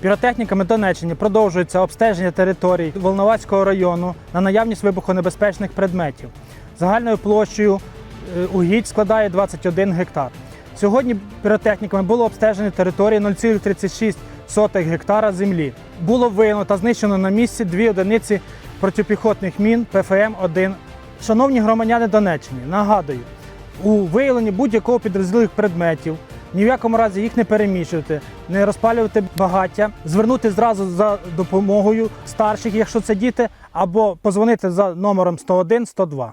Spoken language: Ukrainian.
Піротехніками Донеччини продовжується обстеження територій Волновацького району на наявність вибухонебезпечних предметів. Загальною площею е, угідь складає 21 гектар. Сьогодні піротехніками було обстежено території 0,36 гектара землі. Було виявлено та знищено на місці дві одиниці протипіхотних мін ПФМ-1. Шановні громадяни Донеччини, нагадую, у виявленні будь-якого підрозділих предметів ні в якому разі їх не переміщувати, не розпалювати багаття, звернути зразу за допомогою старших, якщо це діти, або позвонити за номером 101 102.